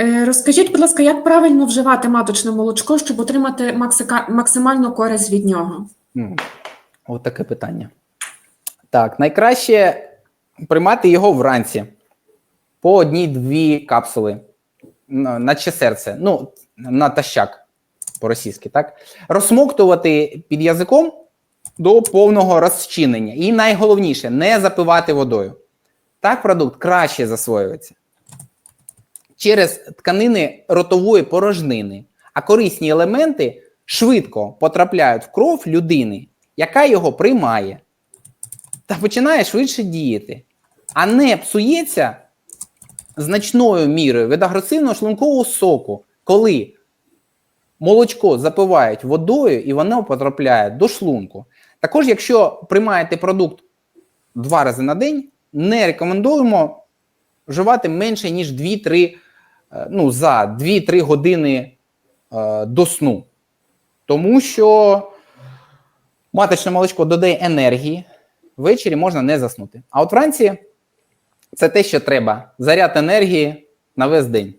Е, Розкажіть, будь ласка, як правильно вживати маточне молочко, щоб отримати максимальну користь від нього? От таке питання. Так, найкраще приймати його вранці по одній-дві капсули, на- наче серце, ну, натощак по-російськи, так? Розсмоктувати під язиком до повного розчинення. І найголовніше не запивати водою. Так продукт краще засвоюється через тканини ротової порожнини, а корисні елементи швидко потрапляють в кров людини, яка його приймає, та починає швидше діяти, а не псується значною мірою від агресивного шлункового соку, коли молочко запивають водою і воно потрапляє до шлунку. Також, якщо приймаєте продукт два рази на день, не рекомендуємо вживати менше, ніж 2-3, е, ну, за 2-3 години е, до сну. Тому що маточне молочко додає енергії, ввечері можна не заснути. А от вранці це те, що треба: заряд енергії на весь день.